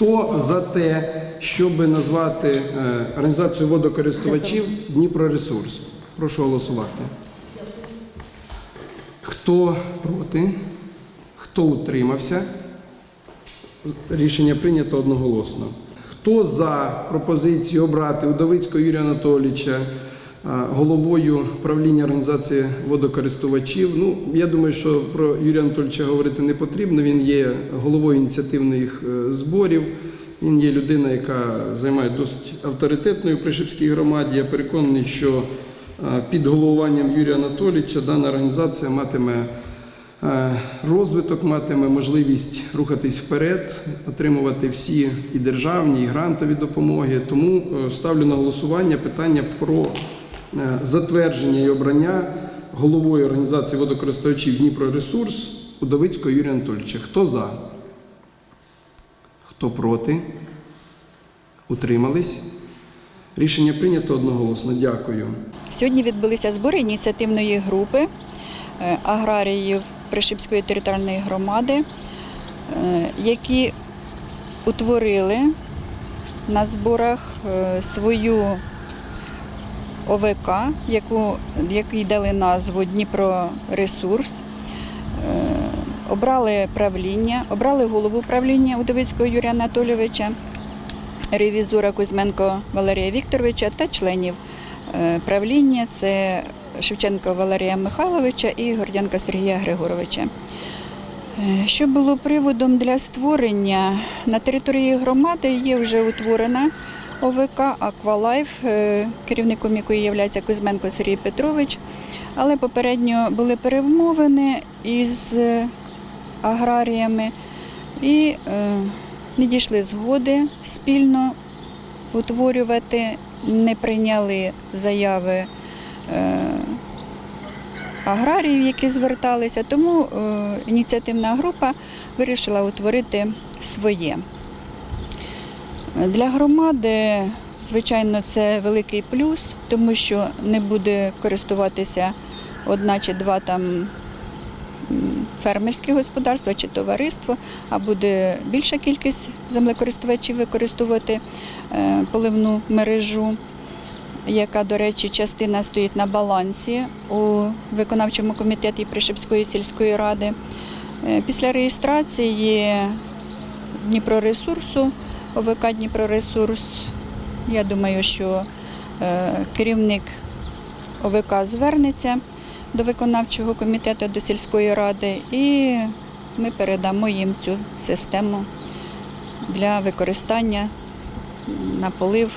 Хто за те, щоб назвати е, організацію водокористувачів Дніпроресурс? Прошу голосувати. Хто проти? Хто утримався? Рішення прийнято одноголосно. Хто за пропозицію обрати Удовицького Юрія Анатолійовича головою правління організації водокористувачів? Ну, я думаю, що про Юрія Анатолійовича говорити не потрібно. Він є головою ініціативних е, зборів. Він є людина, яка займає досить авторитетною при Шипській громаді. Я переконаний, що під головуванням Юрія Анатолійовича дана організація матиме Е, розвиток матиме можливість рухатись вперед, отримувати всі і державні, і грантові допомоги. Тому е, ставлю на голосування питання про е, затвердження і обрання головою організації водокористувачів Дніпроресурс Удовицького Юрія Анатолійовича. Хто за? Хто проти? Утримались? Рішення прийнято одноголосно. Дякую. Сьогодні відбулися збори ініціативної групи е, аграріїв Пришипської територіальної громади, е, які утворили на зборах е, свою ОВК, яку, якій дали назву Дніпроресурс. Е, Обрали правління, обрали голову правління Удовицького Юрія Анатолійовича, ревізора Кузьменко Валерія Вікторовича та членів е, правління це Шевченко Валерія Михайловича і Гордянка Сергія Григоровича. Е, Що було приводом для створення на території громади є вже утворена ОВК Аквалайф, е, керівником якої є Кузьменко Сергій Петрович. Але попередньо були перемовини із е, аграріями і е, не дійшли згоди спільно утворювати, не прийняли заяви аграріїв, які зверталися, тому ініціативна група вирішила утворити своє. Для громади, звичайно, це великий плюс, тому що не буде користуватися одна чи два там фермерські господарства чи товариство, а буде більша кількість землекористувачів використовувати е, поливну мережу, яка, до речі, частина стоїть на балансі у виконавчому комітеті Пришипської сільської ради. Е, Після реєстрації Дніпроресурсу, ОВК Дніпроресурс, я думаю, що е, керівник ОВК звернеться до виконавчого комітету, до сільської ради, і ми передамо їм цю систему для використання на полив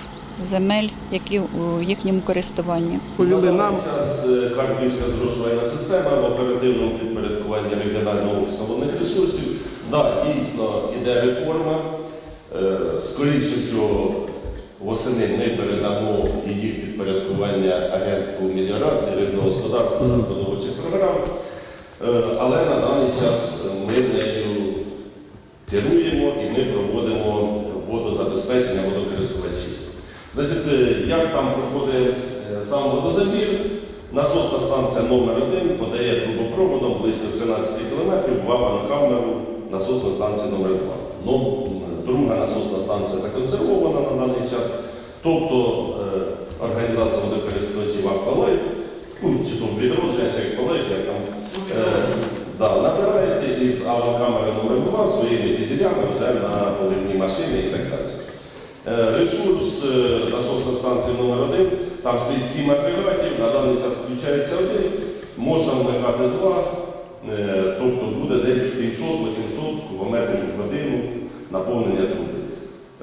земель, які у їхньому користуванні. Повіли нам. Зараз Карпівська зрошувальна система в оперативному підпорядкуванні регіонального офісу ресурсів. Да, дійсно іде реформа. Е, Скоріше всього, восени ми передамо її підпорядкування агентству меліорації, рибного господарства та продовольчих програм. Е, Але на даний час ми нею керуємо і ми проводимо водозабезпечення водокористувачів. Значить, е, як там проходить е, сам водозабір, насосна станція номер 1 подає трубопроводом близько 13 кілометрів в камеру насосної станції номер 2 Ну, м, друга насосна станція законсервована на даний час. Тобто е, організація водокористувачів Аквалайф, ну, чи то відродження, чи Аквалайф, як там, е, да, набираєте із авокамери номер 2 своїми дізелями вже на поливній машині і так далі. Е, Ресурс насосної станції номер 1 там стоїть 7 агрегатів, на даний час включається один, можна вмикати два, тобто буде десь 700-800 кубометрів наповнення труби.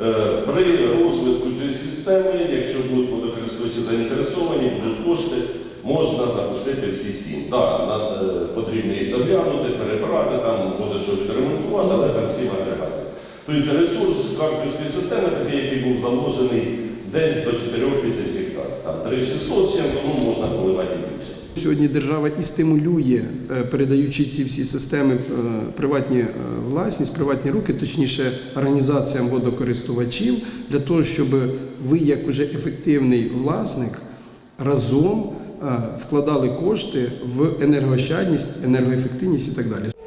Е, При розвитку цієї системи, якщо будуть водокористувачі заінтересовані, будуть кошти, можна запустити всі сім. Так, е, потрібно їх доглянути, перебрати, там, може що відремонтувати, але там сім агрегатів. Тобто ресурс Харківської системи, такий, який був заложений десь до 4 тисяч гектарів. Там 3600 чим, тому можна поливати більше. Сьогодні держава і стимулює, е, передаючи ці всі системи е, приватні е, власність, приватні руки, точніше організаціям водокористувачів, для того, щоб ви, як уже ефективний власник, разом вкладали кошти в енергоощадність, енергоефективність і так далі.